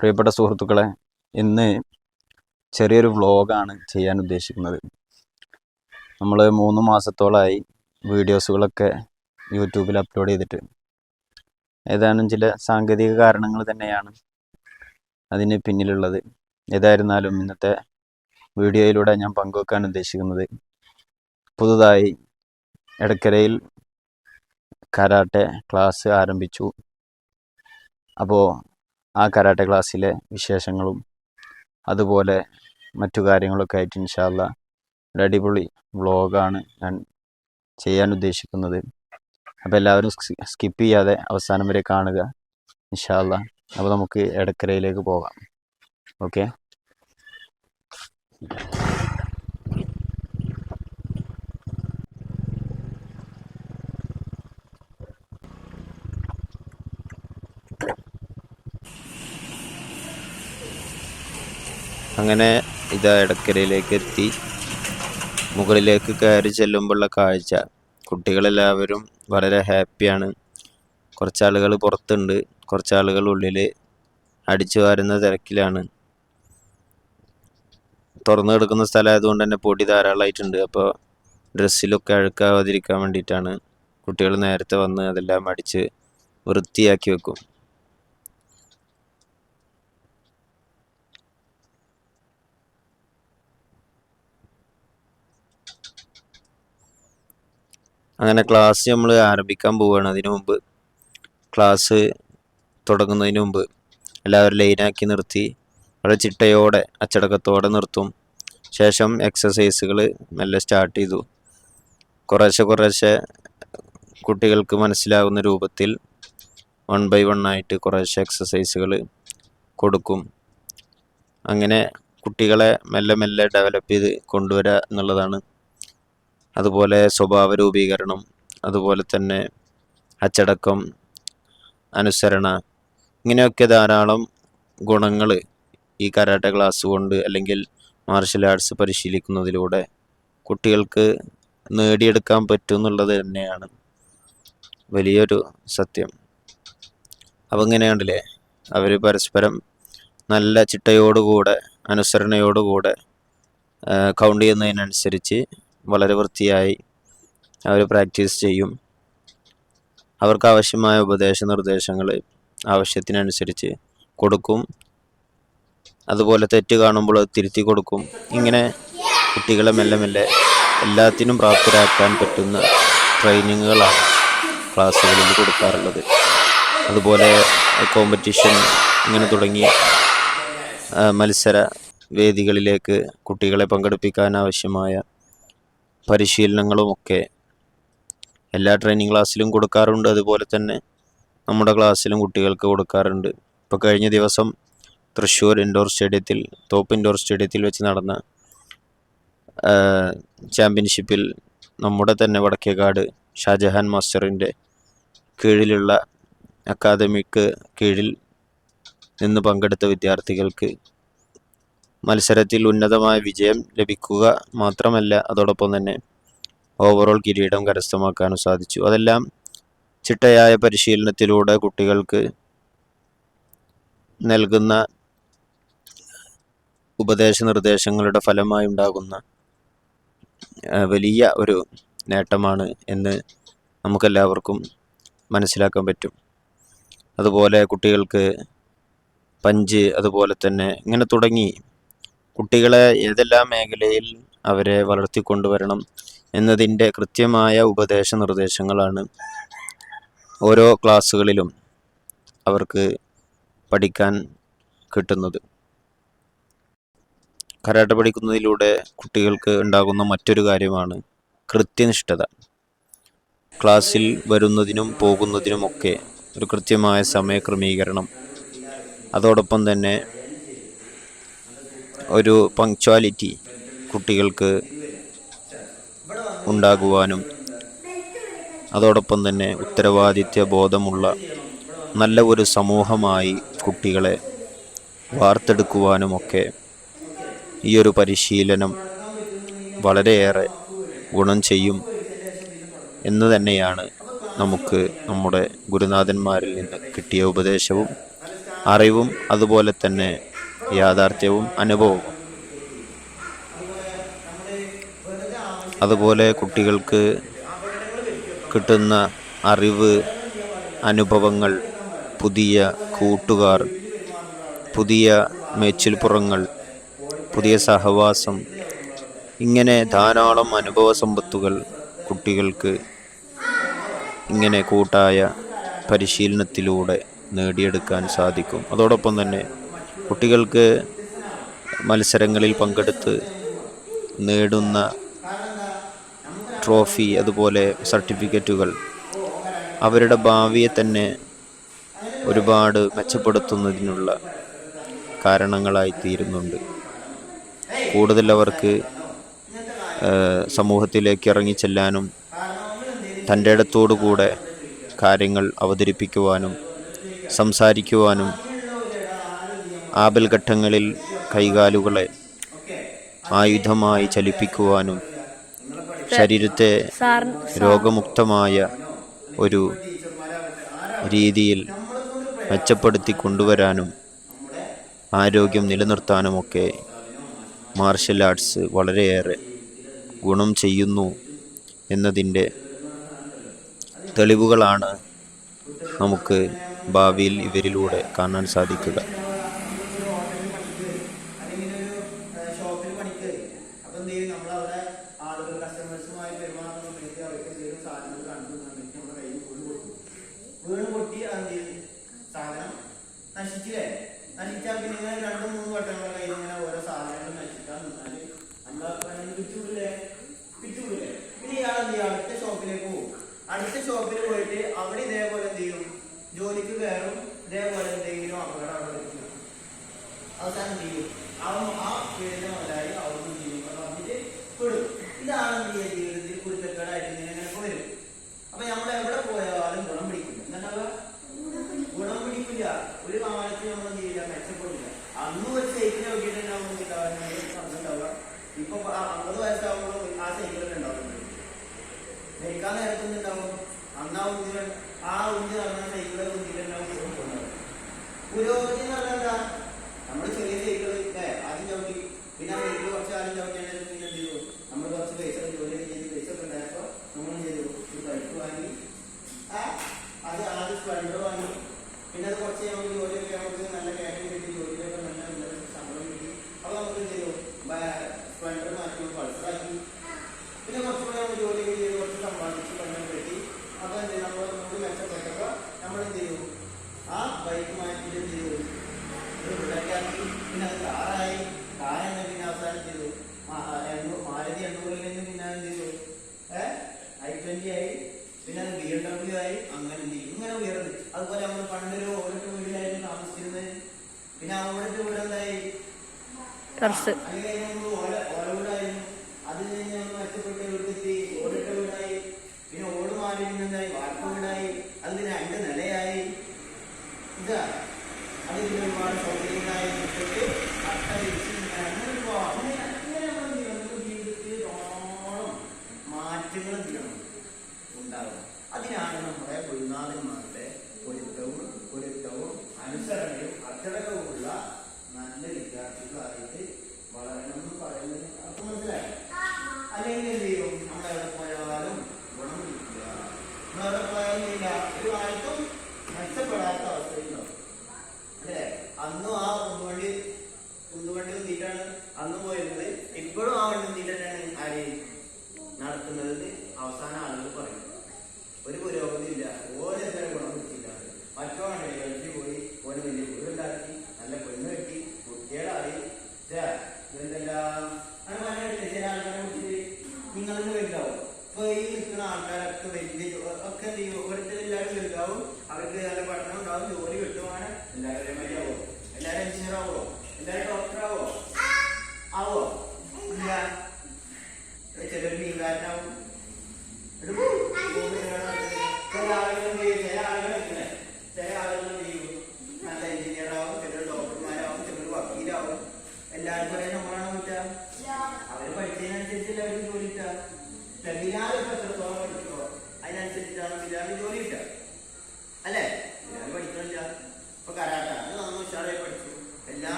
പ്രിയപ്പെട്ട സുഹൃത്തുക്കളെ ഇന്ന് ചെറിയൊരു വ്ളോഗാണ് ചെയ്യാൻ ഉദ്ദേശിക്കുന്നത്. നമ്മൾ മൂന്ന് മാസത്തോളമായി വീഡിയോസുകളൊക്കെ യൂട്യൂബിൽ അപ്ലോഡ് ചെയ്തിട്ട്. ഏതാനും ചില സാങ്കേതിക കാരണങ്ങൾ തന്നെയാണ് അതിന് പിന്നിലുള്ളത്. ഏതായിരുന്നാലും ഇന്നത്തെ വീഡിയോയിലൂടെ ഞാൻ പങ്കുവെക്കാൻ ഉദ്ദേശിക്കുന്നത് പുതുതായി എടക്കരയിൽ കരാട്ടെ ക്ലാസ് ആരംഭിച്ചു. അപ്പോൾ ആ കരാട്ടെ ക്ലാസ്സിലെ വിശേഷങ്ങളും അതുപോലെ മറ്റു കാര്യങ്ങളൊക്കെ ആയിട്ട് ഇൻഷാല്ല ഒരു അടിപൊളി വ്ളോഗാണ് ഞാൻ ചെയ്യാൻ ഉദ്ദേശിക്കുന്നത്. അപ്പോൾ എല്ലാവരും സ്കിപ്പ് ചെയ്യാതെ അവസാനം വരെ കാണുക ഇൻഷാല്ല അപ്പോൾ നമുക്ക് എടക്കരയിലേക്ക് പോകാം. ഓക്കെ? അങ്ങനെ ഇതാ ഇടക്കരയിലേക്ക് എത്തി. മുകളിലേക്ക് കയറി ചെല്ലുമ്പോഴുള്ള കാഴ്ച. കുട്ടികളെല്ലാവരും വളരെ ഹാപ്പിയാണ് കുറച്ചാളുകൾ പുറത്തുണ്ട്. കുറച്ചാളുകൾ ഉള്ളിൽ അടിച്ചു വാരുന്ന തിരക്കിലാണ്. തുറന്നു കിടക്കുന്ന സ്ഥലമായതുകൊണ്ട് തന്നെ പൊടി ധാരാളമായിട്ടുണ്ട്. അപ്പോൾ ഡ്രസ്സിലൊക്കെ അഴുക്കാവാതിരിക്കാൻ വേണ്ടിയിട്ടാണ് കുട്ടികൾ നേരത്തെ വന്ന് അതെല്ലാം അടിച്ച് വൃത്തിയാക്കി വെക്കും. അങ്ങനെ ക്ലാസ് നമ്മൾ ആരംഭിക്കാൻ പോവുകയാണ് അതിനു മുമ്പ്. ക്ലാസ് തുടങ്ങുന്നതിന് മുമ്പ് എല്ലാവരും ലൈനാക്കി നിർത്തി. വളരെ ചിട്ടയോടെ അച്ചടക്കത്തോടെ നിർത്തും. ശേഷം എക്സസൈസുകൾ മെല്ലെ സ്റ്റാർട്ട് ചെയ്തു. കുറേശ്ശെ കുറേശ്ശെ കുട്ടികൾക്ക് മനസ്സിലാകുന്ന രൂപത്തിൽ വൺ ബൈ വൺ ആയിട്ട് കുറേശ്ശെ എക്സസൈസുകൾ കൊടുക്കും. അങ്ങനെ കുട്ടികളെ മെല്ലെ മെല്ലെ ഡെവലപ്പ് ചെയ്ത് കൊണ്ടുവരിക എന്നുള്ളതാണ് അതുപോലെ സ്വഭാവ രൂപീകരണം അതുപോലെ തന്നെ അച്ചടക്കം അനുസരണ ഇങ്ങനെയൊക്കെ ധാരാളം ഗുണങ്ങൾ ഈ കരാട്ട ക്ലാസ് കൊണ്ട് അല്ലെങ്കിൽ മാർഷൽ ആർട്സ് പരിശീലിക്കുന്നതിലൂടെ കുട്ടികൾക്ക് നേടിയെടുക്കാൻ പറ്റും എന്നുള്ളത് തന്നെയാണ്. വലിയൊരു സത്യം. അപ്പം ഇങ്ങനെയാണ്ടല്ലേ അവർ പരസ്പരം നല്ല ചിട്ടയോടുകൂടെ അനുസരണയോടുകൂടെ കൗണ്ട് ചെയ്യുന്നതിനനുസരിച്ച് വളരെ വൃത്തിയായി അവർ പ്രാക്ടീസ് ചെയ്യും. അവർക്ക് ആവശ്യമായ ഉപദേശ നിർദ്ദേശങ്ങൾ ആവശ്യത്തിനനുസരിച്ച് കൊടുക്കും. അതുപോലെ തെറ്റ് കാണുമ്പോൾ തിരുത്തി കൊടുക്കും. ഇങ്ങനെ കുട്ടികളെ മെല്ലെ മെല്ലെ എല്ലാത്തിനും പ്രാപ്തരാക്കാൻ പറ്റുന്ന ട്രെയിനിങ്ങുകളാണ് ക്ലാസ്സുകളിൽ കൊടുക്കാറുള്ളത്. അതുപോലെ കോമ്പറ്റീഷൻ ഇങ്ങനെ തുടങ്ങി മത്സര വേദികളിലേക്ക് കുട്ടികളെ പങ്കെടുപ്പിക്കാൻ ആവശ്യമായ പരിശീലനങ്ങളുമൊക്കെ എല്ലാ ട്രെയിനിങ് ക്ലാസ്സിലും കൊടുക്കാറുണ്ട്. അതുപോലെ തന്നെ നമ്മുടെ ക്ലാസ്സിലും കുട്ടികൾക്ക് കൊടുക്കാറുണ്ട്. ഇപ്പോൾ കഴിഞ്ഞ ദിവസം തൃശ്ശൂർ ഇൻഡോർ സ്റ്റേഡിയത്തിൽ തോപ്പ് ഇൻഡോർ സ്റ്റേഡിയത്തിൽ വെച്ച് നടന്ന ചാമ്പ്യൻഷിപ്പിൽ നമ്മുടെ തന്നെ വടക്കേക്കാട് ഷാജഹാൻ മാസ്റ്ററിന്റെ കീഴിലുള്ള അക്കാദമിക്ക് കീഴിൽ നിന്ന് പങ്കെടുത്ത വിദ്യാർത്ഥികൾക്ക് മത്സരത്തിൽ ഉന്നതമായ വിജയം ലഭിക്കുക മാത്രമല്ല അതോടൊപ്പം തന്നെ ഓവറോൾ കിരീടം കരസ്ഥമാക്കാനും സാധിച്ചു. അതെല്ലാം ചിട്ടയായ പരിശീലനത്തിലൂടെ കുട്ടികൾക്ക് നൽകുന്ന ഉപദേശ നിർദ്ദേശങ്ങളുടെ ഫലമായി ഉണ്ടാകുന്ന വലിയ ഒരു നേട്ടമാണ് എന്ന് നമുക്കെല്ലാവർക്കും മനസ്സിലാക്കാൻ പറ്റും. അതുപോലെ കുട്ടികൾക്ക് പഞ്ച് അതുപോലെ തന്നെ ഇങ്ങനെ തുടങ്ങി കുട്ടികളെ ഏതെല്ലാം മേഖലയിൽ അവരെ വളർത്തിക്കൊണ്ടുവരണം എന്നതിന്റെ കൃത്യമായ ഉപദേശ നിർദ്ദേശങ്ങളാണ് ഓരോ ക്ലാസ്സുകളിലും അവർക്ക് പഠിക്കാൻ കിട്ടുന്നത്. കരാട്ട പഠിക്കുന്നതിലൂടെ കുട്ടികൾക്ക് ഉണ്ടാകുന്ന മറ്റൊരു കാര്യമാണ് കൃത്യനിഷ്ഠത. ക്ലാസ്സിൽ വരുന്നതിനും പോകുന്നതിനുമൊക്കെ ഒരു കൃത്യമായ സമയക്രമീകരണം. അതോടൊപ്പം തന്നെ ഒരു പങ്ക്ച്വാലിറ്റി കുട്ടികൾക്ക് ഉണ്ടാകുവാനും അതോടൊപ്പം തന്നെ ഉത്തരവാദിത്യ ബോധമുള്ള നല്ല ഒരു സമൂഹമായി കുട്ടികളെ വാർത്തെടുക്കുവാനുമൊക്കെ ഈ ഒരു പരിശീലനം വളരെയേറെ ഗുണം ചെയ്യും എന്ന് തന്നെയാണ് നമുക്ക് നമ്മുടെ ഗുരുനാഥന്മാരിൽ നിന്ന് കിട്ടിയ ഉപദേശവും അറിവും. അതുപോലെ തന്നെ യാഥാർത്ഥ്യവും അനുഭവവും. അതുപോലെ കുട്ടികൾക്ക് കിട്ടുന്ന അറിവ് അനുഭവങ്ങൾ പുതിയ കൂട്ടുകാർ പുതിയ മേച്ചിൽപ്പുറങ്ങൾ പുതിയ സഹവാസം ഇങ്ങനെ ധാരാളം അനുഭവ സമ്പത്തുകൾ കുട്ടികൾക്ക് ഇങ്ങനെ കൂട്ടായ പരിശീലനത്തിലൂടെ നേടിയെടുക്കാൻ സാധിക്കും. അതോടൊപ്പം തന്നെ കുട്ടികൾക്ക് മത്സരങ്ങളിൽ പങ്കെടുത്ത് നേടുന്ന ട്രോഫി അതുപോലെ സർട്ടിഫിക്കറ്റുകൾ അവരുടെ ഭാവിയെ തന്നെ ഒരുപാട് മെച്ചപ്പെടുത്തുന്നതിനുള്ള കാരണങ്ങളായി തീരുന്നുണ്ട്. കൂടുതൽ അവർക്ക് സമൂഹത്തിലേക്ക് ഇറങ്ങിച്ചെല്ലാനും തന്റെ ഇടത്തോടു കൂടെ കാര്യങ്ങൾ അവതരിപ്പിക്കുവാനും സംസാരിക്കുവാനും ആപൽഘട്ടങ്ങളിൽ കൈകാലുകളെ ആയുധമായി ചലിപ്പിക്കുവാനും ശരീരത്തെ രോഗമുക്തമായ ഒരു രീതിയിൽ മെച്ചപ്പെടുത്തി കൊണ്ടുവരാനും ആരോഗ്യം നിലനിർത്താനുമൊക്കെ മാർഷൽ ആർട്സ് വളരെയേറെ ഗുണം ചെയ്യുന്നു എന്നതിന്റെ തെളിവുകളാണ് നമുക്ക് ഭാവിയിൽ ഇവരിലൂടെ കാണാൻ സാധിക്കുക. കുളിച്ച് കയറും ഇതേപോലെ എന്തെങ്കിലും അപകടം അവിടെ വരുന്നു അവസാനം ജീവിക്കും അവൻ ആ പേരിലെ മുതലായി അവർക്ക് ജീവിക്കണം എന്നിട്ട് വിടും ഇതാണ് എൻഡി ആയി പിന്നെ അത് ബി എം ഡബ്ല്യു ആയി അങ്ങനെ ഇങ്ങനെ ഉയർന്നു. അതുപോലെ നമ്മൾ പണ്ടൊരു ഓരോ വീടിലായിരുന്നു താമസിച്ചിരുന്നത്. പിന്നെ ആ വീട് എന്തായി? അത് കഴിഞ്ഞ് നമ്മൾ മെച്ചപ്പെട്ട വീട്ടിലെത്തി ഓടിട്ട വീടായി. പിന്നെ ഓട് മാറി എന്തായി? വാർപ്പ് വീടായി. രണ്ട് നിലയായി. ഇതാ. അതിന് ഒരുപാട് സൗകര്യങ്ങളായി.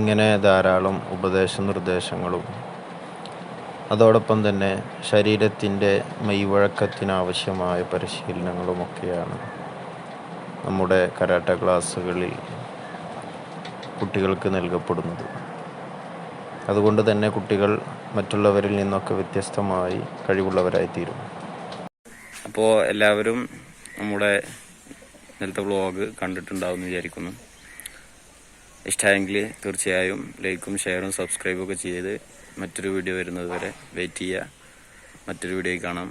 ഇങ്ങനെ ധാരാളം ഉപദേശ നിർദ്ദേശങ്ങളും അതോടൊപ്പം തന്നെ ശരീരത്തിന്റെ മെയ്വഴക്കത്തിനാവശ്യമായ പരിശീലനങ്ങളുമൊക്കെയാണ് നമ്മുടെ കരാട്ട ക്ലാസ്സുകളിൽ കുട്ടികൾക്ക് നൽകപ്പെടുന്നത്. അതുകൊണ്ട് തന്നെ കുട്ടികൾ മറ്റുള്ളവരിൽ നിന്നൊക്കെ വ്യത്യസ്തമായി കഴിവുള്ളവരായിത്തീരും. അപ്പോൾ എല്ലാവരും നമ്മുടെ ഇന്നലത്തെ വ്ളോഗ് കണ്ടിട്ടുണ്ടാവും എന്ന് വിചാരിക്കുന്നു. ഇഷ്ടമായെങ്കിൽ തീർച്ചയായും ലൈക്കും ഷെയറും സബ്സ്ക്രൈബും ഒക്കെ ചെയ്ത് മറ്റൊരു വീഡിയോ വരുന്നത് വരെ വെയിറ്റ് ചെയ്യുക. മറ്റൊരു വീഡിയോ കാണാം.